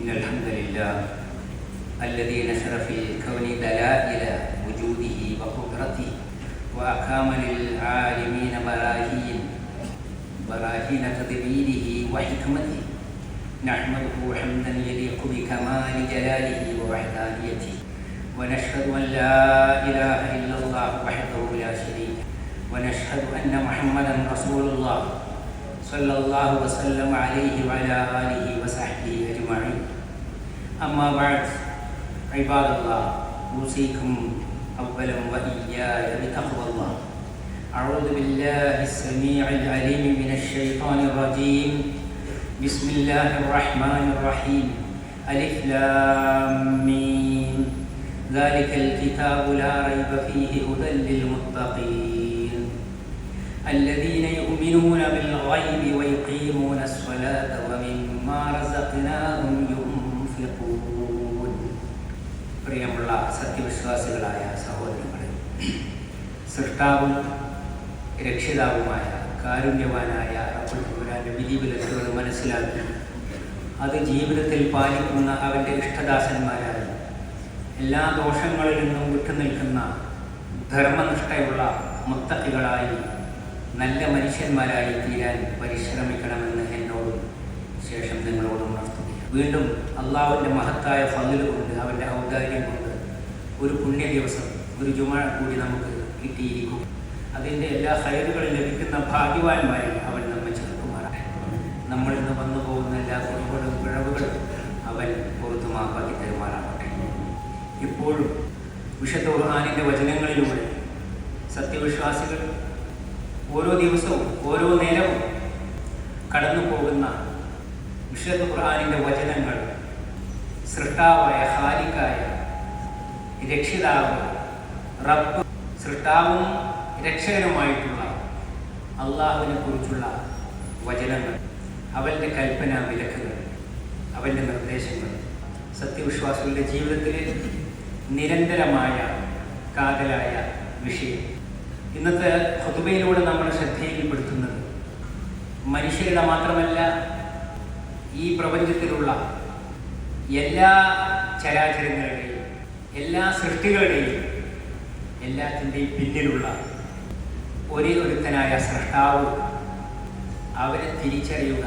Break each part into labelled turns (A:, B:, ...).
A: إن الحمد لله الذي نشر في الكون دلائل وجوده وقدرته وأقام للعالمين براهين براهين تدبيره وحكمته. نحمده حمدا يليق بكمال جلاله ووحدانيته. ونشهد أن لا إله إلا الله وحده لا شريك ونشهد أن محمدا رسول الله. صلى الله وسلم عليه وعلى آله وصحبه أجمعين. أما بعد عباد الله أوصيكم أولا وإياي بتقوى الله. أعوذ بالله السميع العليم من الشيطان الرجيم. بسم الله الرحمن الرحيم. ألف لام ميم. ذلك الكتاب لا ريب فيه هدى للمتقين. الذين يؤمنون بالغيب ويقيمون الصلاة ومما رزقناهم ينفقون. പ്രിയമുള്ള സത്യവിശ്വാസികളായ സഹോദരങ്ങളെ സൃഷ്ടാവും രക്ഷിതാവുമായ കാരുണ്യവാനായ അപ്പോൾ പുരാന്റെ വിധിവിലക്കുകൾ മനസ്സിലാക്കി അത് ജീവിതത്തിൽ പാലിക്കുന്ന അവന്റെ ഇഷ്ടദാസന്മാരായ. എല്ലാ ദോഷങ്ങളിൽ നിന്നും വിട്ടുനിൽക്കുന്ന ധർമ്മനിഷ്ഠയുള്ള മുത്തക്കികളായി നല്ല മനുഷ്യന്മാരായി തീരാൻ പരിശ്രമിക്കണമെന്ന് എന്നോടും ശേഷം നിങ്ങളോടും ഉണർത്തുകയാണ്. വീണ്ടും അള്ളാഹുവിന്റെ മഹത്തായ ഫതിൽ കൊണ്ട് അവന്റെ ഔദാര്യം കൊണ്ട് ഒരു പുണ്യ ദിവസം ഒരു ജുമ കൂടി നമുക്ക് കിട്ടിയിരിക്കും. അതിന്റെ എല്ലാ ഹൈറുകളും ലഭിക്കുന്ന ഭാഗ്യവാന്മാരെ അവൻ നമ്മെ ചേർക്കുമാറാണ് നമ്മൾ ഇന്ന് വന്നു പോകുന്ന എല്ലാ കുറവുകളും പിഴവുകളും അവൻ പുറത്തുമാക്കാക്കി തരുമാറാകട്ടെ. ഇപ്പോഴും വിശുദ്ധ വചനങ്ങളിലൂടെ സത്യവിശ്വാസികൾ ഓരോ ദിവസവും ഓരോ നേരവും കടന്നു പോകുന്ന വിശുദ്ധ ഖുർആാനിന്റെ വചനങ്ങൾ സൃഷ്ടാവായ ഹാലിക്കായ രക്ഷിതാവ് റബ്ബ് സൃഷ്ടാവും രക്ഷകനുമായിട്ടുള്ള അള്ളാഹുവിനെ കുറിച്ചുള്ള വചനങ്ങൾ അവന്റെ കൽപ്പന വിലക്കുകൾ അവന്റെ നിർദ്ദേശങ്ങൾ. സത്യവിശ്വാസികളുടെ ജീവിതത്തിൽ നിരന്തരമായ കാതലായ വിഷയം. ഇന്നത്തെ ഹുതുബയിലൂടെ നമ്മൾ ശ്രദ്ധയിൽപ്പെടുത്തുന്നത് മനുഷ്യരുടെ മാത്രമല്ല ഈ പ്രപഞ്ചത്തിലുള്ള എല്ലാ ചരാചരങ്ങളുടെയും എല്ലാ സൃഷ്ടികളുടെയും എല്ലാത്തിന്റെയും പിന്നിലുള്ള ഒരേ ഒരുത്തനായ സൃഷ്ടാവ് അവനെ തിരിച്ചറിയുക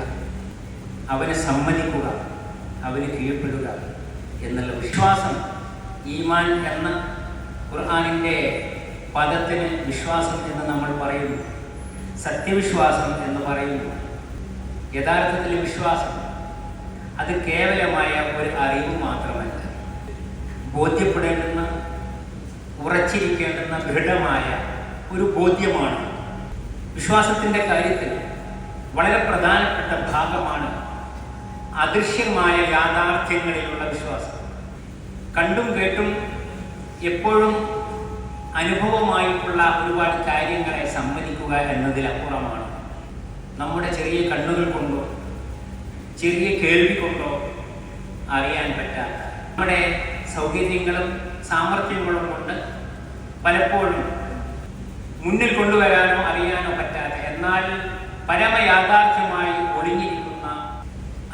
A: അവനെ സമ്മതിക്കുക അവന് കീഴ്പ്പെടുക എന്നുള്ള വിശ്വാസം ഈമാൻ എന്ന ഖുർആാനിന്റെ പദത്തിന് വിശ്വാസം എന്ന് നമ്മൾ പറയുന്നു. സത്യവിശ്വാസം എന്ന് പറയുന്നു. യഥാർത്ഥത്തിലെ വിശ്വാസം. അത് കേവലമായ ഒരു അറിവ് മാത്രമല്ല. ബോധ്യപ്പെടേണ്ടുന്ന ഉറച്ചിരിക്കേണ്ടുന്ന ദൃഢമായ ഒരു ബോധ്യമാണ്. വിശ്വാസത്തിന്റെ കാര്യത്തിൽ വളരെ പ്രധാനപ്പെട്ട ഭാഗമാണ് അദൃശ്യമായ യാഥാർത്ഥ്യങ്ങളിലുള്ള വിശ്വാസം. കണ്ടും കേട്ടും എപ്പോഴും അനുഭവമായിട്ടുള്ള ഒരുപാട് കാര്യങ്ങളെ സമ്മതിക്കുക എന്നതിലപ്പുറമാണ് നമ്മുടെ ചെറിയ കണ്ണുകൾ കൊണ്ടോ ചെറിയ കേൾവി കൊണ്ടോ അറിയാൻ പറ്റാത്ത. നമ്മുടെ സൗകര്യങ്ങളും സാമർഥ്യങ്ങളും കൊണ്ട് പലപ്പോഴും മുന്നിൽ കൊണ്ടുവരാനോ അറിയാനോ പറ്റാത്ത എന്നാൽ പരമയാഥാർത്ഥ്യമായി ഒളിഞ്ഞിരിക്കുന്ന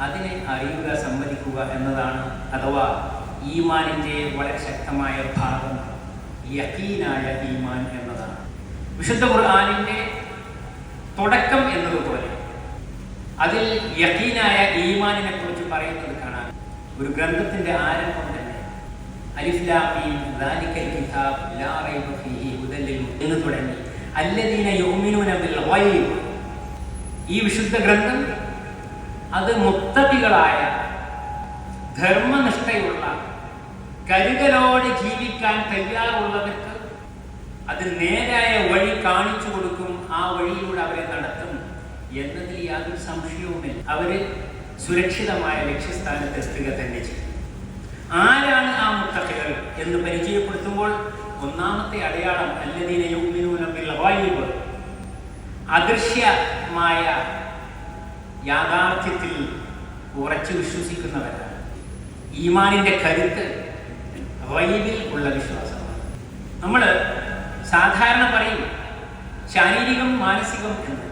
A: അതിനെ അറിയുക സമ്മതിക്കുക എന്നതാണ് അഥവാ ഈമാനിന്റെ വളരെ ശക്തമായ ഭാഗം. യക്കീനായ ഈമാൻ എന്നതാണ്. വിശുദ്ധ ഖുർആാനിന്റെ തുടക്കം എന്നതുപോലെ അതിൽ യക്കീനായ ഈമാനിനെ കുറിച്ച് പറയുന്നത് കാണാം ഒരു ഗ്രന്ഥത്തിന്റെ ആരംഭം തന്നെ എന്ന് തുടങ്ങി. ഈ വിശുദ്ധ ഗ്രന്ഥം അത് മുത്തതികളായ ധർമ്മനിഷ്ഠയുള്ള കരുതലോടെ ജീവിക്കാൻ തയ്യാറുള്ളവർക്ക് അത് നേരായ വഴി കാണിച്ചു കൊടുക്കും ആ വഴിയിലൂടെ അവരെ നടത്തും എന്നതിൽ യാതൊരു സംശയവുമില്ല. അവർ സുരക്ഷിതമായ ലക്ഷ്യസ്ഥാനത്ത് എത്തുക തന്നെ ചെയ്യും. ആരാണ് ആ മുത്തക്കകൾ എന്ന് പരിചയപ്പെടുത്തുമ്പോൾ ഒന്നാമത്തെ അടയാളം അല്ലതീന യുഅ്മിനൂന വായുവ് അദൃശ്യമായ യാഥാർത്ഥ്യത്തിൽ ഉറച്ചു വിശ്വസിക്കുന്നവരാണ്. ഈമാനിന്റെ കരുത്ത് ഗൈബിൽ ഉള്ള വിശ്വാസം. നമ്മൾ സാധാരണ പറയും ശാരീരികം മാനസികം എന്ന്.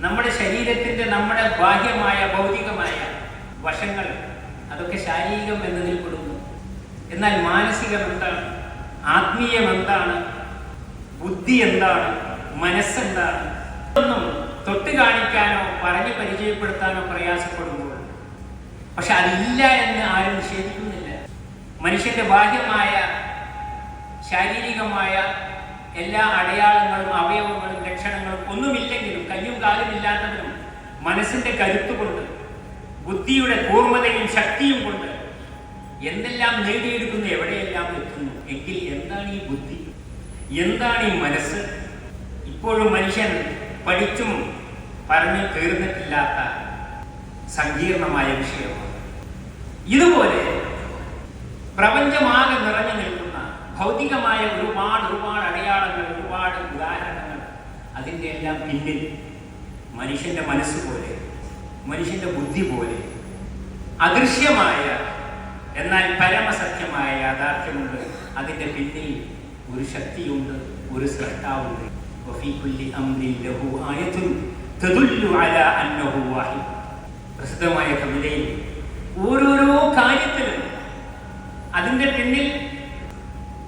A: നമ്മുടെ ശരീരത്തിന്റെ നമ്മുടെ ബാഹ്യമായ ഭൗതികമായ വശങ്ങൾ അതൊക്കെ ശാരീരികം എന്നതിൽ പെടുന്നു. എന്നാൽ മാനസികം എന്താണ്? ആത്മീയം എന്താണ്? ബുദ്ധി എന്താണ്? മനസ്സെന്താണ്? ഒന്നും തൊട്ട് കാണിക്കാനോ പറഞ്ഞ് പരിചയപ്പെടുത്താനോ പ്രയാസപ്പെടുമ്പോൾ. പക്ഷെ അതില്ല എന്ന് ആരും നിഷേധിക്കുന്നില്ല. മനുഷ്യന്റെ ബാഹ്യമായ ശാരീരികമായ എല്ലാ അടയാളങ്ങളും അവയവങ്ങളും ലക്ഷണങ്ങളും ഒന്നുമില്ലെങ്കിലും കയ്യും കാലും ഇല്ലാത്തവരും മനസ്സിന്റെ കരുത്തുകൊണ്ട് ബുദ്ധിയുടെ കൂർമ്മതയും ശക്തിയും കൊണ്ട് എന്തെല്ലാം നേടിയെടുക്കുന്നു എവിടെയെല്ലാം എത്തുന്നു? എങ്കിൽ എന്താണ് ഈ ബുദ്ധി? എന്താണ് ഈ മനസ്സ്? ഇപ്പോഴും മനുഷ്യൻ പഠിച്ചും പറഞ്ഞു തീർന്നിട്ടില്ലാത്ത സങ്കീർണമായ വിഷയമാണ്. ഇതുപോലെ പ്രപഞ്ചമാകെ നിറഞ്ഞു നിൽക്കുന്ന ഭൗതികമായ ഒരുപാട് ഒരുപാട് അടയാളങ്ങൾ ഒരുപാട് ഉദാഹരണങ്ങൾ അതിന്റെ എല്ലാം പിന്നിൽ മനുഷ്യന്റെ മനസ്സ് പോലെ മനുഷ്യന്റെ ബുദ്ധി പോലെ അദൃശ്യമായ എന്നാൽ പരമസത്യമായ യാഥാർത്ഥ്യമുണ്ട്. അതിന്റെ പിന്നിൽ ഒരു ശക്തിയുണ്ട് ഒരു സൃഷ്ടാവുണ്ട്. പ്രസിദ്ധമായ കവിതയിൽ ഓരോരോ കാര്യത്തിലും അതിന്റെ പിന്നിൽ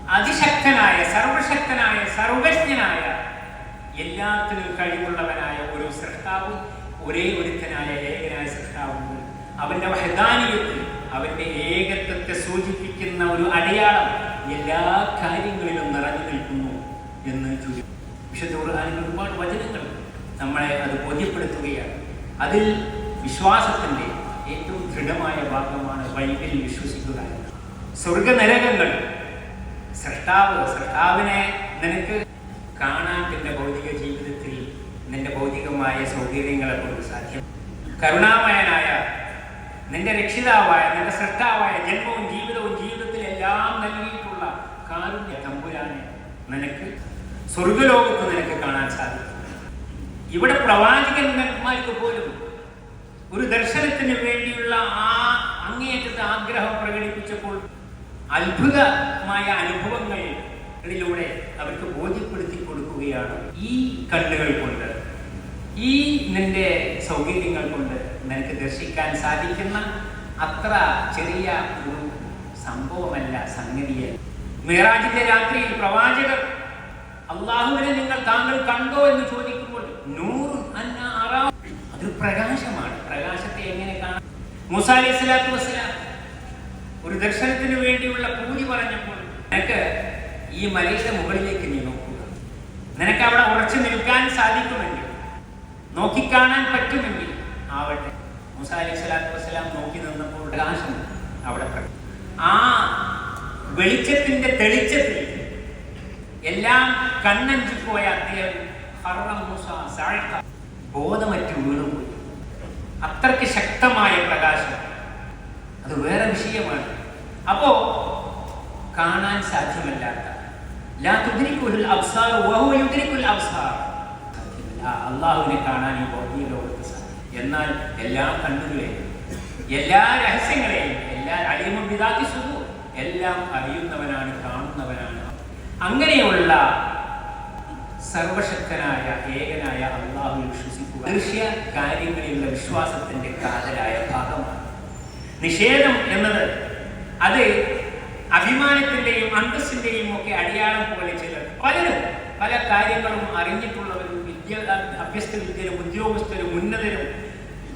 A: അതിശക്തനായ സർവശക്തനായ സർവജ്ഞനായ എല്ലാത്തിനും കഴിവുള്ളവനായ ഒരു സൃഷ്ടാവും ഒരേ ഒരുത്തനായ ഏകനായ സൃഷ്ടാവുണ്ട് അവന്റെ വഹദാനിയത്തിൽ അവന്റെ ഏകത്വത്തെ സൂചിപ്പിക്കുന്ന ഒരു അടയാളം എല്ലാ കാര്യങ്ങളിലും നിറഞ്ഞു നിൽക്കുന്നു എന്ന് ചുരുക്കി വിശുദ്ധ ഖുർആനിൽ ഒരുപാട് വചനങ്ങൾ നമ്മളെ അത് ബോധ്യപ്പെടുത്തുകയാണ്. അതിൽ വിശ്വാസത്തിന്റെ ഏറ്റവും ദൃഢമായ ഭാഗമാണ് ബൈബിൽ വിശ്വസിക്കുക എന്നത് സ്വർഗനരകങ്ങൾ. സൃഷ്ടാവ് സൃഷ്ടാവിനെ നിനക്ക് കാണാൻ നിന്റെ ഭൗതിക ജീവിതത്തിൽ നിന്റെ ഭൗതികമായ സൗകര്യങ്ങളെ കൊണ്ട് സാധ്യം. കരുണാമയനായ നിന്റെ രക്ഷിതാവായ നിന്റെ സൃഷ്ടാവായ ജന്മവും ജീവിതവും ജീവിതത്തിലെല്ലാം നൽകിയിട്ടുള്ള കാരുണ്യ തമ്പുരാനെ നിനക്ക് സ്വർഗലോകത്ത് നിനക്ക് കാണാൻ സാധിക്കും. ഇവിടെ പ്രവാചകന്മാർക്ക് പോലും ഒരു ദർശനത്തിന് വേണ്ടിയുള്ള ആ അങ്ങേയറ്റത്തെ ആഗ്രഹം പ്രകടിപ്പിച്ചപ്പോൾ അത്ഭുതമായ അനുഭവങ്ങളിലൂടെ അവർക്ക് ബോധ്യപ്പെടുത്തി കൊടുക്കുകയാണ് ഈ കണ്ണുകൾ കൊണ്ട്. ഈ നിന്റെ സൗകര്യങ്ങൾ കൊണ്ട് നിനക്ക് ദർശിക്കാൻ സാധിക്കുന്ന അത്ര ചെറിയ ഒരു സംഭവമല്ല സംഗതിയല്ല. മേറാജിന്റെ രാത്രിയിൽ പ്രവാചകർ അള്ളാഹുവിനെ നിങ്ങൾ താങ്കൾ കണ്ടോ എന്ന് ചോദിക്കുമ്പോൾ നൂറ് അന്ന ആറാം അതൊരു പ്രകാശമാണ്. പ്രകാശത്തെ എങ്ങനെ കാണാം? മുസാലി അലൈഹി വസ്സലാം ഒരു ദർശനത്തിന് വേണ്ടിയുള്ള പൂതി പറഞ്ഞപ്പോൾ നിനക്ക് ഈ മലയുടെ മുകളിലേക്ക് നീ നോക്കുക. നിനക്ക് അവിടെ ഉറച്ചു നിൽക്കാൻ സാധിക്കുമെങ്കിൽ നോക്കിക്കാണാൻ പറ്റുമെങ്കിൽ ആവട്ടെ. മുസാലി സ്വലാത്തു വസ്സലാം നോക്കി നിന്നപ്പോൾ പ്രകാശം അവിടെ ആ വെളിച്ചത്തിന്റെ തെളിച്ചത്തിൽ എല്ലാം കണ്ണഞ്ചു പോയ അദ്ദേഹം ബോധമറ്റ് വീണുപോയി. അത്രയ്ക്ക് ശക്തമായ പ്രകാശം അത് വേറെ വിഷയമാണ്. അപ്പോ കാണാൻ സാധ്യമല്ലാത്ത. അള്ളാഹുവിനെ കാണാൻ ഈ ഭൗതിക ലോകത്ത് സാധിക്കും എന്നാൽ എല്ലാ കണ്ണുകളെയും എല്ലാ രഹസ്യങ്ങളെയും എല്ലാ അറിയുമ്പോൾ പിതാക്കി സുഖവും എല്ലാം അറിയുന്നവനാണ് കാണുന്നവനാണ്. അങ്ങനെയുള്ള സർവശക്തനായ ഏകനായ അള്ളാഹു വിശ്വസിക്കുക ദൃശ്യ കാര്യങ്ങളിലുള്ള വിശ്വാസത്തിന്റെ കാതലായ ഭാഗമാണ്. നിഷേധം എന്നത്. അത് അഭിമാനത്തിന്റെയും അന്തസ്സിന്റെയും ഒക്കെ അടയാളം പോലെ ചിലർ പലരും പല കാര്യങ്ങളും അറിഞ്ഞിട്ടുള്ളവരും വിദ്യ അഭ്യസ്ത വിദ്യരും ഉദ്യോഗസ്ഥരും ഉന്നതരും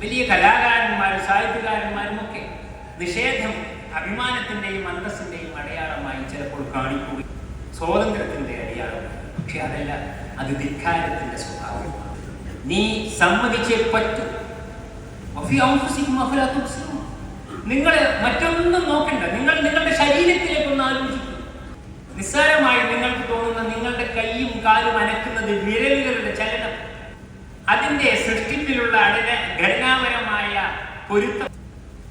A: വലിയ കലാകാരന്മാരും സാഹിത്യകാരന്മാരും ഒക്കെ നിഷേധം അഭിമാനത്തിന്റെയും അന്തസ്സിന്റെയും അടയാളമായി ചിലപ്പോൾ കാണിക്കുകയും സ്വാതന്ത്ര്യത്തിന്റെ അടയാളം. പക്ഷെ അതല്ല അത് ധിക്കാരത്തിന്റെ സ്വഭാവമാണ്. നീ സമ്മതിച്ചേ പറ്റൂ. നിങ്ങൾ മറ്റൊന്നും നോക്കണ്ട. നിങ്ങൾ നിങ്ങളുടെ ശരീരത്തിലേക്ക് ഒന്ന് ആലോചിക്കും. നിസ്സാരമായി നിങ്ങൾക്ക് തോന്നുന്ന നിങ്ങളുടെ കൈയും കാലും അനക്കുന്നത് വിരലുകളുടെ ചലനം. അതിന്റെ സൃഷ്ടിപ്പിലുള്ള അടന ഘടനാപരമായ പൊരുത്തം.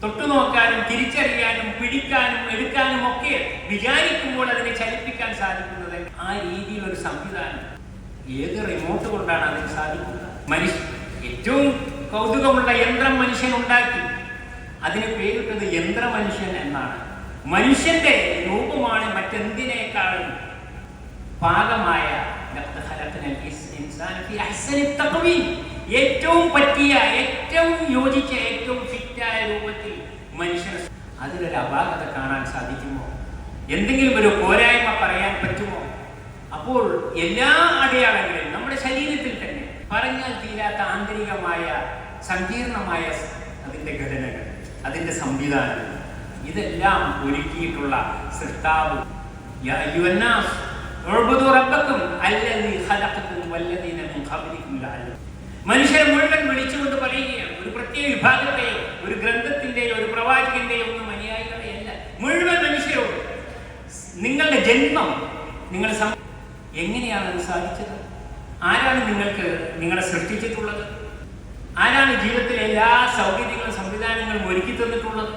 A: തൊട്ടുനോക്കാനും തിരിച്ചറിയാനും പിടിക്കാനും എടുക്കാനും ഒക്കെ വിചാരിക്കുമ്പോൾ അതിനെ ചലിപ്പിക്കാൻ സാധിക്കുന്നത് ആ രീതിയിൽ ഒരു സംവിധാനം. ഏത് റിമോട്ട് കൊണ്ടാണ് അതിന് സാധിക്കുന്നത്? മനുഷ്യ ഏറ്റവും കൗതുകമുള്ള യന്ത്രം മനുഷ്യൻ ഉണ്ടാക്കി അതിന് പേരിട്ടത് യന്ത്രമനുഷ്യൻ എന്നാണ്. മനുഷ്യന്റെ രൂപമാണ് മറ്റെന്തിനേക്കാളും പാകമായ. ഏറ്റവും പറ്റിയ ഏറ്റവും യോജിച്ച ഏറ്റവും ഫിറ്റായ രൂപത്തിൽ മനുഷ്യൻ അതിലൊരു അപാകത കാണാൻ സാധിക്കുമോ? എന്തെങ്കിലും ഒരു പോരായ്മ പറയാൻ പറ്റുമോ? അപ്പോൾ എല്ലാ അടയാളങ്ങളിലും നമ്മുടെ ശരീരത്തിൽ തന്നെ പറഞ്ഞാൽ തീരാത്ത ആന്തരികമായ സങ്കീർണമായ അതിന്റെ ഘടനകൾ. അതിന്റെ സംവിധാനം. ഇതെല്ലാം ഒരുക്കിയിട്ടുള്ള സൃഷ്ടാവ് മനുഷ്യരെ മുഴുവൻ വിളിച്ചുകൊണ്ട് പറയുകയാണ്. ഒരു പ്രത്യേക വിഭാഗത്തെയോ ഒരു ഗ്രന്ഥത്തിന്റെയോ ഒരു പ്രവാചകന്റെയോ ഒന്നും അനുയായികളെയല്ല. മുഴുവൻ മനുഷ്യരോട്. നിങ്ങളുടെ ജന്മം നിങ്ങൾ എങ്ങനെയാണ് അത് സാധിച്ചത്? ആരാണ് നിങ്ങൾക്ക് നിങ്ങളെ സൃഷ്ടിച്ചിട്ടുള്ളത്? ആരാണ് ജീവിതത്തിലെ എല്ലാ സൗകര്യങ്ങളും സംവിധാനങ്ങളും ഒരുക്കി തന്നിട്ടുള്ളത്?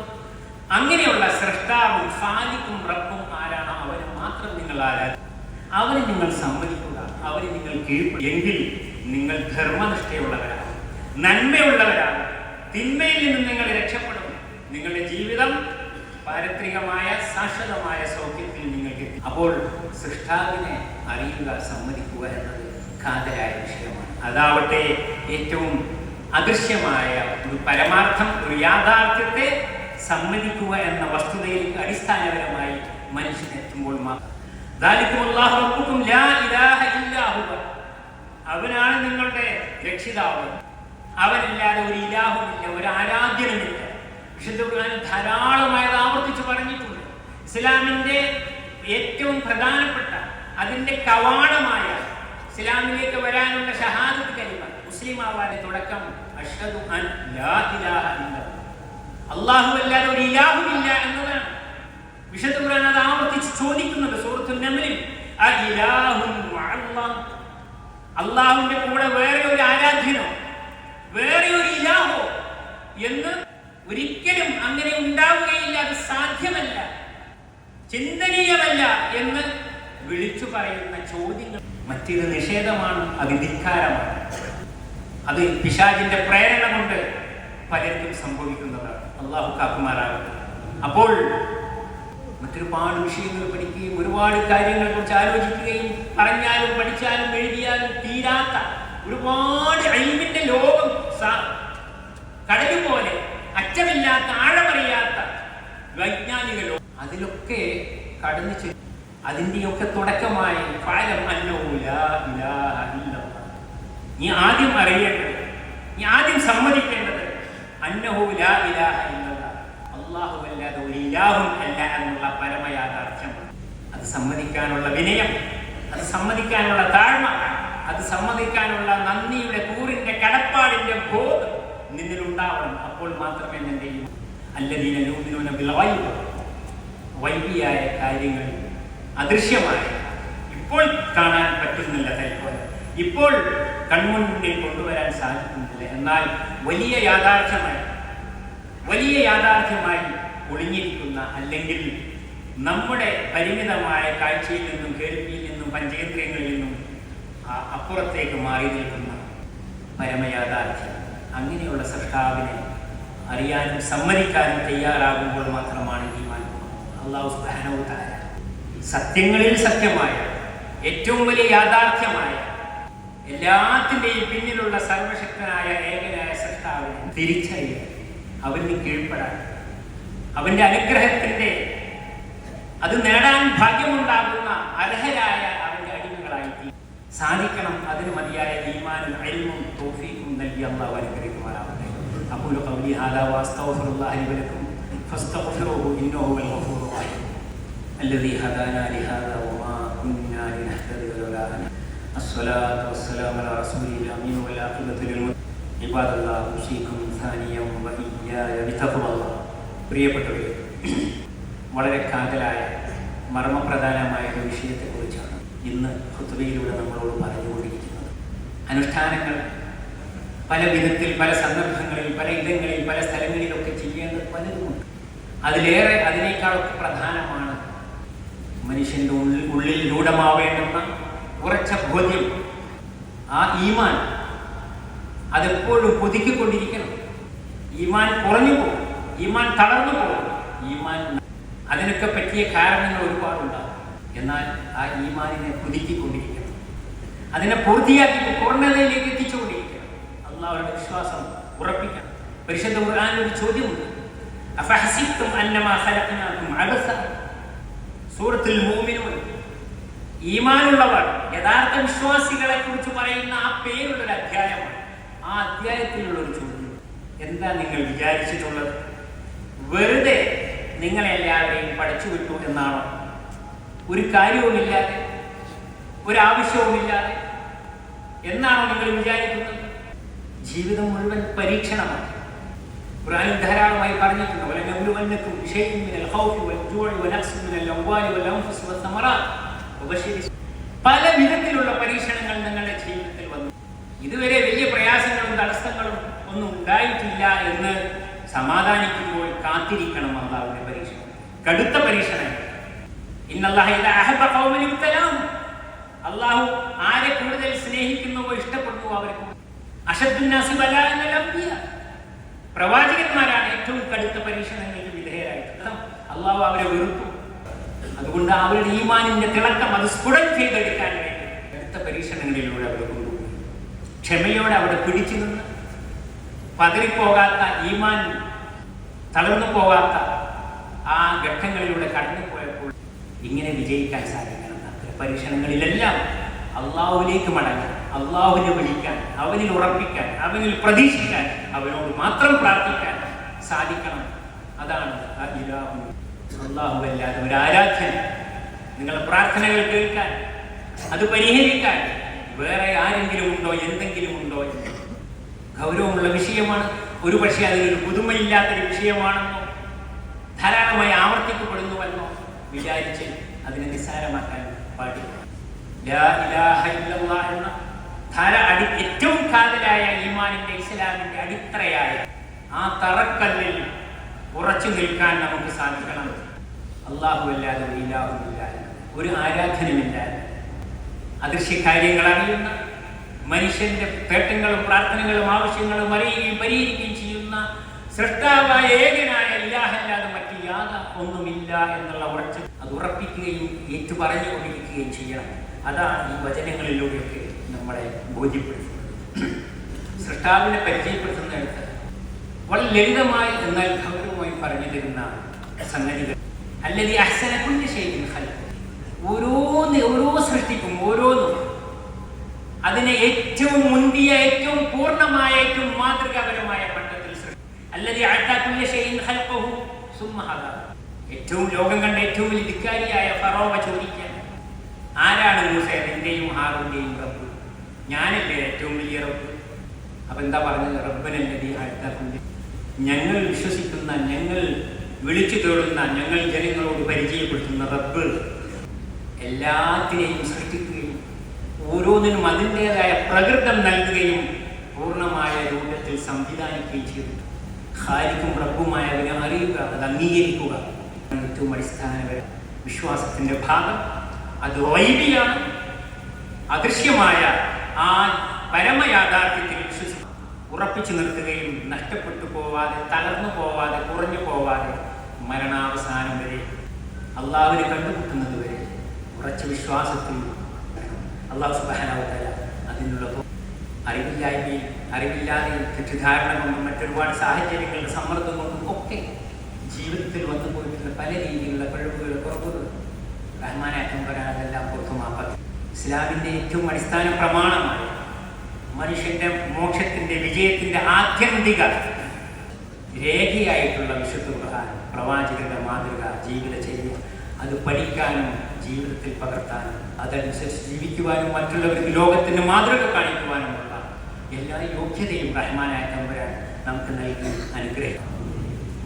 A: അങ്ങനെയുള്ള സൃഷ്ടാവും ഫാലിക്കും റബ്ബും ആരാണ്? അവനെ മാത്രം നിങ്ങൾ ആരാധിക്കുക അവന് നിങ്ങൾ സമ്മതിക്കുക അവന് നിങ്ങൾ കീഴ്പ്പെടും എങ്കിൽ നിങ്ങൾ ധർമ്മനിഷ്ഠയുള്ളവരാണ് നന്മയുള്ളവരാണ് തിന്മയിൽ നിന്ന് നിങ്ങൾ രക്ഷപ്പെടും. നിങ്ങളുടെ ജീവിതം പാരത്രികമായ ശാശ്വതമായ സൗഖ്യത്തിൽ നിങ്ങൾക്ക്. അപ്പോൾ സൃഷ്ടാവിനെ അറിയുക സമ്മതിക്കുക എന്നത് കാതലായ വിഷയമാണ്. അതാവട്ടെ ഏറ്റവും അദൃശ്യമായ ഒരു പരമാർത്ഥം ഒരു യാഥാർത്ഥ്യത്തെ സമ്മതിക്കുക എന്ന വസ്തുതയിൽ അടിസ്ഥാനപരമായി മനുഷ്യനെത്തുമ്പോൾ അവനാണ് നിങ്ങളുടെ രക്ഷിതാവ്. അവനില്ലാതെ ഒരു ഇലാഹുമില്ല ഒരു ആരാധ്യനുമില്ല. വിശുദ്ധ ഖുർആൻ ധാരാളമായത് ആവർത്തിച്ച് പറഞ്ഞിട്ടുണ്ട്. ഇസ്ലാമിന്റെ ഏറ്റവും പ്രധാനപ്പെട്ട അതിന്റെ കവാടമായ ഇസ്ലാമിലേക്ക് വരാനുള്ള ഷഹാദത്ത് കരിമ മുസ്ലിം ആവാൻ തുടക്കം അഷ്ഹദു അൻ ലാ ഇലാഹ ഇല്ലല്ലാഹ്. അല്ലാഹു അല്ലാതെ ഒരു ഇലാഹുമില്ല എന്നതാണ്. വിശുദ്ധ ഖുർആൻ അത് ആവർത്തിച്ച് ചോദിക്കുന്നുണ്ട് സൂറത്തുൽ മഅല്ലാഹ് അള്ളാഹുവിന്റെ കൂടെ വേറെ ഒരു ആരാധ്യനോ വേറെ ഒരു ഇലാഹോ എന്ന് ഒരിക്കലും അങ്ങനെ ഉണ്ടാവുകയില്ല. അത് സാധ്യമല്ല. ചിന്തനീയമല്ല എന്ന് വിളിച്ചു പറയുന്ന ചോദ്യങ്ങൾ. മറ്റൊരു നിഷേധമാണ് അത് ധിക്കാരമാണ്. അത് പിശാജിന്റെ പ്രേരണ കൊണ്ട് പലർക്കും സംഭവിക്കുന്നതാണ്. അള്ളാഹു കാക്കുമാറാകട്ടെ. അപ്പോൾ മറ്റൊരുപാട് വിഷയങ്ങൾ പഠിക്കുകയും ഒരുപാട് കാര്യങ്ങളെ കുറിച്ച് ആലോചിക്കുകയും പറഞ്ഞാലും പഠിച്ചാലും എഴുതിയാലും തീരാത്ത ഒരുപാട് അഴിവിന്റെ ലോകം കടൽ പോലെ അറ്റമില്ലാത്ത ആഴമറിയാത്ത വൈജ്ഞാനിക ലോകം. അതിലൊക്കെ കടന്നു ചെല്ലും. അതിന്റെയൊക്കെ തുടക്കമായി ഫലം അല്ല ലാ ഇലാഹ ഇല്ലല്ലാഹ്. നീ ആദ്യം അറിയേണ്ടത് നീ ആദ്യം സമ്മതിക്കേണ്ടത് അന്നഹു ലാ ഇലാഹ. അല്ലാഹു ഒരു ഇലാഹും അല്ല എന്നുള്ള പരമയാഥാർത്ഥ്യമാണ്. അത് സമ്മതിക്കാനുള്ള വിനയം അത് സമ്മതിക്കാനുള്ള താഴ്മ അത് സമ്മതിക്കാനുള്ള നന്ദിയുടെ കൂറിന്റെ കടപ്പാടിന്റെ ബോധം നിന്നിലുണ്ടാവണം. അപ്പോൾ മാത്രമേ നിന്റെ അല്ലദീന യൂമിനൂന ബിൽ ഗൈബ് വൈബിയായ കാര്യങ്ങൾ അദൃശ്യമായ ഇപ്പോൾ കാണാൻ പറ്റുന്നില്ല തൽപോലെ ഇപ്പോൾ കൺമുന്നിൽ കൊണ്ടുവരാൻ സാധിക്കുന്നില്ല. എന്നാൽ വലിയ യാഥാർത്ഥ്യമായി വലിയ യാഥാർത്ഥ്യമായി ഒളിഞ്ഞിരിക്കുന്ന അല്ലെങ്കിൽ നമ്മുടെ പരിമിതമായ കാഴ്ചയിൽ നിന്നും കേൾവിയിൽ നിന്നും പഞ്ചേന്ദ്രിയങ്ങളിൽ നിന്നും അപ്പുറത്തേക്ക് മാറി നിൽക്കുന്ന പരമയാഥാർത്ഥ്യം. അങ്ങനെയുള്ള സൃഷ്ടാവിനെ അറിയാനും സമ്മതിക്കാനും തയ്യാറാകുമ്പോൾ മാത്രമാണ് ഈ അള്ളാഹു സുബ്ഹാനഹു തആല സത്യങ്ങളിൽ സത്യമായ ഏറ്റവും വലിയ യാഥാർത്ഥ്യമായ എല്ലാത്തിന്റെയും പിന്നിലുള്ള സർവശക്തനായ ഏകനായ സൃഷ്ടാവിനെ തിരിച്ചറിയുക അവന് കീഴ്പ്പെടാൻ അവന്റെ അനുഗ്രഹത്തിന്റെ അത് നേടാൻ ഭാഗ്യമുണ്ടാകുന്ന അർഹരായ അവന്റെ അടിമകളായി സാധിക്കണം അതിന് മതിയായ തീരുമാനം അയൽവും തോഫീക്കും നൽകി അമ്മ അനുഗ്രഹിക്കുമാറാവട്ടെ. അപ്പോൾ കൗലി ഹാദാ വാസ്തവഫുറുല്ലാഹി വലക്കും. ഫസ്തഗ്ഫിറൂഹു ഇന്നഹു വൽ ഗഫൂറുർ റഹീം. الصلاه والسلام على رسوله الامين والعاقبه للمتقين عباد الله اوصيكم ثانيا واياي بتقوى الله പ്രിയപ്പെട്ടവരെ വളരെ കാതലായ മർമ്മപ്രധാനമായ ഒരു വിഷയത്തെക്കുറിച്ചാണ് ഇന്ന് ഹുത്തുബയിലൂടെ നമ്മളോട് പറഞ്ഞുകൊണ്ടിരിക്കുന്നത് അനുഷ്ഠാനങ്ങൾ പല വിധത്തിൽ പല സന്ദർഭങ്ങളിൽ പല ഇടങ്ങളിൽ പല സ്ഥലങ്ങളിലൊക്കെ ചെയ്യേണ്ടത് പലതുമുണ്ട് അതിലേറെ അതിനേക്കാളൊക്കെ പ്രധാനമാണ് മനുഷ്യന്റെ ഉള്ളിൽ ഉള്ളിൽ രൂഢമാവേണ്ടുന്ന ഉറച്ച ബോധ്യം. ആ ഈമാൻ അതെപ്പോഴും പുതുക്കിക്കൊണ്ടിരിക്കണം ഈമാൻ കുറഞ്ഞു പോകും. ഈമാൻ തളർന്നു പോകും. ഈമാൻ അതിനൊക്കെ പറ്റിയ കാരണങ്ങൾ ഒരുപാടുണ്ടാകും. എന്നാൽ ആ ഈമാനിനെ പുതുക്കിക്കൊണ്ടിരിക്കണം അതിനെ പൂർത്തിയാക്കി പൂർണതയിലേക്ക് എത്തിച്ചുകൊണ്ടിരിക്കണം. അള്ളാഹുടെ വിശ്വാസം ഉറപ്പിക്കണം. പരിശുദ്ധ ഖുർആനിൽ ഒരു ചോദ്യമുണ്ട്. അഫഹസിബ്തും അന്നമാ ഖലഖനാകും അബസ? സൂറത്തുൽ ഈമാനുള്ളവർ യഥാർത്ഥ വിശ്വാസികളെ കുറിച്ച് പറയുന്ന ആ പേരുള്ള ഒരു അധ്യായമാണ്. ആ അധ്യായത്തിലുള്ള ഒരു ചോദ്യം. എന്താ നിങ്ങൾ വിചാരിച്ചിട്ടുള്ളത്? വെറുതെ നിങ്ങളെല്ലാവരെയും പഠിച്ചു വിട്ടു എന്നാണോ? ഒരു കാര്യവുമില്ലാതെ ഒരാവശ്യവുമില്ലാതെ എന്നാണോ നിങ്ങൾ വിചാരിക്കുന്നത്? ജീവിതം മുഴുവൻ പരീക്ഷണമാണ്. ഖുർആൻ ധാരാളമായി പറഞ്ഞിട്ടുണ്ട് വലനബ്ലുവന്നക്കും ബിശൈഇൻ മിനൽ ഖൗഫി വൽ ജൂഇ മിനൽ അംവാലി വൽ അൻഫുസ് പല വിധത്തിലുള്ള പരീക്ഷണങ്ങൾ നിങ്ങളുടെ ജീവിതത്തിൽ വന്നു. ഇതുവരെ വലിയ പ്രയാസങ്ങളും തടസ്സങ്ങളും ഒന്നും ഉണ്ടായിട്ടില്ല എന്ന് സമാധാനിക്കുമ്പോൾ കാത്തിരിക്കണം അള്ളാഹുവിന്റെ പരീക്ഷ കടുത്ത പരീക്ഷണം അള്ളാഹു ആരെ കൂടുതൽ സ്നേഹിക്കുന്നുവോ ഇഷ്ടപ്പെടുന്നു അവർക്ക്. പ്രവാചകന്മാരാണ് ഏറ്റവും കടുത്ത പരീക്ഷണങ്ങൾക്ക് വിധേയരായിട്ടുള്ളത്. അള്ളാഹു അവരെ വെറുത്തു അതുകൊണ്ട് അവരുടെ ഈമാനിന്റെ തിളക്കം അത് സ്ഫുടം ചെയ്തെടുക്കാൻ വേണ്ടി അടുത്ത പരീക്ഷണങ്ങളിലൂടെ അവർ കൊണ്ടുപോയി. ക്ഷമയോടെ അവിടെ പിടിച്ചു നിന്ന് പതറിപ്പോകാത്ത ഈമാൻ തളർന്നു പോകാത്ത ആ ഘട്ടങ്ങളിലൂടെ കടന്നു പോയപ്പോൾ ഇങ്ങനെ വിജയിക്കാൻ സാധിക്കണം. പരീക്ഷണങ്ങളിലെല്ലാം അള്ളാഹുവിലേക്ക് മടങ്ങാൻ അള്ളാഹുവിനെ വിളിക്കാൻ അവനിൽ ഉറപ്പിക്കാൻ അവനിൽ പ്രതീക്ഷിക്കാൻ അവനോട് മാത്രം പ്രാർത്ഥിക്കാൻ സാധിക്കണം. അതാണ് ആ ഇലാഹു അള്ളാഹു അല്ലാതെ ഒരു ആരാധന നിങ്ങളുടെ പ്രാർത്ഥനകൾ കേൾക്കാൻ അത് പരിഹരിക്കാൻ വേറെ ആരെങ്കിലും ഉണ്ടോ എന്തെങ്കിലും ഉണ്ടോ എന്ന്. ഗൗരവമുള്ള വിഷയമാണ്. ഒരു പക്ഷേ അതിനൊരു പുതുമയില്ലാത്തൊരു വിഷയമാണെന്നോ ധാരാളമായി ആവർത്തിക്കപ്പെടുന്നുവെന്നോ വിചാരിച്ച് അതിനെ നിസ്സാരമാക്കാൻ പാടില്ല. എന്ന ധാര അടി ഏറ്റവും കാതലായ ഈമാനിന്റെ ഇസ്ലാമിന്റെ അടിത്തറയായ ആ തറക്കല്ലിൽ ഉറച്ചു നിൽക്കാൻ നമുക്ക് സാധിക്കണം. അള്ളാഹു അല്ലാതെ ഇലാഹുമില്ല ഒരു ആരാധനമില്ലാതെ അദൃശ്യ കാര്യങ്ങൾ അറിയുന്ന മനുഷ്യന്റെ പേട്ടങ്ങളും പ്രാർത്ഥനകളും ആവശ്യങ്ങളും അറിയുകയും പരിഹരിക്കുകയും ചെയ്യുന്ന സൃഷ്ടാവായ ഏകനായ ഇല്ലാഹല്ലാതെ മറ്റു യാത ഒന്നുമില്ല എന്നുള്ള ഉറച്ച് അത് ഉറപ്പിക്കുകയും ഏറ്റുപറഞ്ഞു കൊണ്ടിരിക്കുകയും ചെയ്യണം. അതാണ് ഈ വചനങ്ങളിലൂടെയൊക്കെ നമ്മളെ ബോധ്യപ്പെടുത്തുന്നത്. സൃഷ്ടാവിനെ പരിചയപ്പെടുത്തുന്നിടത്ത് വളരെ ലളിതമായി എന്നാൽ പറഞ്ഞു തരുന്ന സംഗതികൾ. അല്ലെങ്കിൽ അഹ്സന കുല്യ ശൈലി ഓരോന്ന് ഓരോ സൃഷ്ടിക്കും ഓരോന്നും. അതിനെ ഏറ്റവും മുന്തിയ ഏറ്റവും പൂർണമായ ഏറ്റവും മാതൃകാപരമായ പണ്ടത്തിൽ അല്ലെങ്കിൽ അഴത്താക്കുല്യ ഷെയ്ൻ ഹൽപ്പഹു സുമ്മഹദ ഏറ്റവും ലോകം കണ്ട ഏറ്റവും വലിയ ധിക്കാരിയായ ഫറോവ ചോദിക്കാൻ. ആരാണ് മൂസ ഹാറിന്റെയും റബ്ബ്. ഞാനല്ലേ ഏറ്റവും വലിയ റബ്ബ്. അപ്പൊ എന്താ പറഞ്ഞത് റബ്ബനല്ലതി അഴത്താക്കുല്യ ഞങ്ങൾ വിശ്വസിക്കുന്ന ഞങ്ങൾ വിളിച്ചു തേടുന്ന ഞങ്ങൾ ജനങ്ങളോട് പരിചയപ്പെടുത്തുന്ന റബ്ബ് എല്ലാത്തിനെയും സൃഷ്ടിക്കുകയും ഓരോന്നിനും അതിന്റെതായ പ്രകൃതം നൽകുകയും പൂർണമായ രൂപത്തിൽ സംവിധാനിക്കുകയും ചെയ്തു. റബ്ബുമായ റബ്ബുമായവനെ അറിയുക അത് അംഗീകരിക്കുക. ഏറ്റവും അടിസ്ഥാനപര വിശ്വാസത്തിന്റെ ഭാഗം. അത് വൈബിയാണ് അദൃശ്യമായ ആ പരമയാഥാർത്ഥ്യത്തിൽ ഉറപ്പിച്ചു നിർത്തുകയും നഷ്ടപ്പെട്ടു പോവാതെ തളർന്നു പോവാതെ കുറഞ്ഞു പോവാതെ മരണാവസാനം വരെ അള്ളാഹുവിനെ കണ്ടുമുട്ടുന്നത് വരെ ഉറച്ച വിശ്വാസത്തിൽ അള്ളാഹു സുബാനാവത്തല അതിനുള്ള അറിവില്ലായ്മയും അറിവില്ലാതെയും തെറ്റിദ്ധാരണ കൊണ്ടും മറ്റൊരുപാട് സാഹചര്യങ്ങളുടെ സമ്മർദ്ദം കൊണ്ടും ഒക്കെ ജീവിതത്തിൽ വന്നു പോയിട്ടുള്ള പല രീതിയിലുള്ള കഴിവുകൾ കുറവുകൾ റഹ്മാനാറ്റം വരാതെല്ലാം പുറത്തുമാപ്പാക്കി ഇസ്ലാമിന്റെ ഏറ്റവും അടിസ്ഥാന പ്രമാണമായ മനുഷ്യന്റെ മോക്ഷത്തിന്റെ വിജയത്തിന്റെ ആത്യന്തിക രേഖയായിട്ടുള്ള വിശുദ്ധ ഖുർആൻ പ്രവാചകരുടെ മാതൃക ജീവിതചര്യ അത് പഠിക്കാനും ജീവിതത്തിൽ പകർത്താനും അതനുസരിച്ച് ജീവിക്കുവാനും മറ്റുള്ളവർക്ക് ലോകത്തിന് മാതൃക കാണിക്കുവാനുമുള്ള എല്ലാ യോഗ്യതയും റഹ്മാനായ തമ്പുരാൻ നമുക്ക് നൽകി അനുഗ്രഹം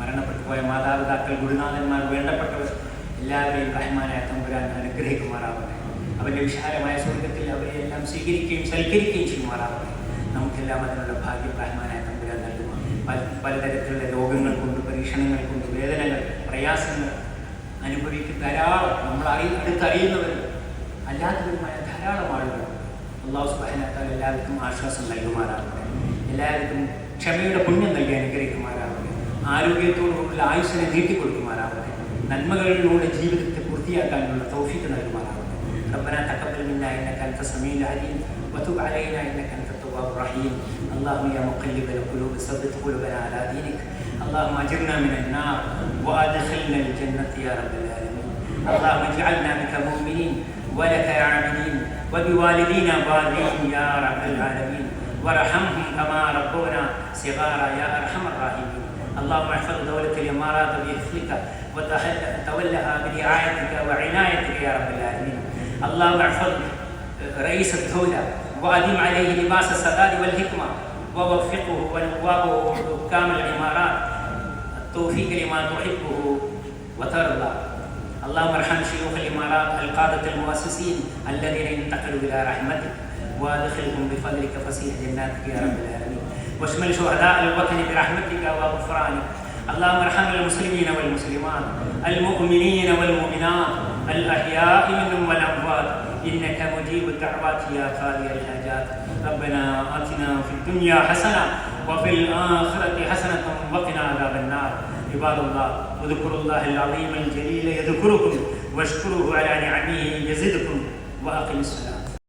A: മരണപ്പെട്ടു പോയ മാതാപിതാക്കൾ ഗുരുനാഥന്മാർ വേണ്ടപ്പെട്ടവർ എല്ലാവരെയും റഹ്മാനായ തമ്പുരാൻ അനുഗ്രഹിക്കുമാറാവട്ടെ. അവന്റെ വിശാലമായ സ്വർഗത്തിൽ അവരെ എല്ലാം സ്വീകരിക്കുകയും സൽക്കരിക്കുകയും ചെയ്യുമാറാവട്ടെ നമുക്കെല്ലാം അതിനുള്ള ഭാഗ്യം റഹ്മാനായ തമ്പുരാൻ നൽകുക പല പലതരത്തിലുള്ള രോഗങ്ങൾ കൊണ്ട് പരീക്ഷണങ്ങൾ കൊണ്ട് വേദനകൾ പ്രയാസങ്ങൾ അനുഭവിക്കും ധാരാളം നമ്മൾ അറിയ അടുത്തറിയുന്നവർ. അല്ലാത്തവരുമായ ധാരാളം ആളുകൾ അള്ളാഹു സുബാനത്താൽ എല്ലാവർക്കും ആശ്വാസം നൽകുമാറാവട്ടെ എല്ലാവർക്കും ക്ഷമയുടെ പുണ്യം നൽകി അനുഗ്രഹിക്കുമാറാവട്ടെ ആരോഗ്യത്തോടുള്ള ആയുസ്സിനെ നീട്ടിക്കൊടുക്കുമാറാവട്ടെ നന്മകളിലൂടെ ജീവിതത്തെ പൂർത്തിയാക്കാനുള്ള തൗഫീക്ക് നൽകുമാറാവട്ടെ ربنا تقبل منا إنك أنت السميع العليم وتب علينا إنك أنت التواب الرحيم. اللهم يا مقلب القلوب ثبت قلوبنا على دينك. اللهم اجرنا من النار وأدخلنا الجنة يا رب العالمين. اللهم اجعلنا بك مؤمنين ولك عابدين وبوالدينا بارين يا رب العالمين. وارحمهم كما ربونا صغارا يا أرحم الراحمين. اللهم احفظ دولة الإمارات بحفظك وتولها برعايتك وعنايتك يا رب العالمين. اللهم احفظ رئيس الدولة وأدم عليه لباس السداد والحكمة ووفقه ونوابه وحكام الإمارات التوفيق لما تحبه وترضى. اللهم ارحم شيوخ الإمارات القادة المؤسسين الذين انتقلوا إلى رحمتك. وأدخلهم بفضلك فسيح جناتك يا رب العالمين. واشمل شهداء الوطن برحمتك وغفرانك. اللهم ارحم المسلمين والمسلمات المؤمنين والمؤمنات. الأحياء منهم والأموات. إنك مجيب الدعوات يا قاضي الحاجات. ربنا آتنا في الدنيا حسنة وفي الآخرة حسنة وقنا عذاب النار. عباد الله واذكروا الله العظيم الجليل يذكركم واشكروه على نعمه يزدكم وأقم الصلاة.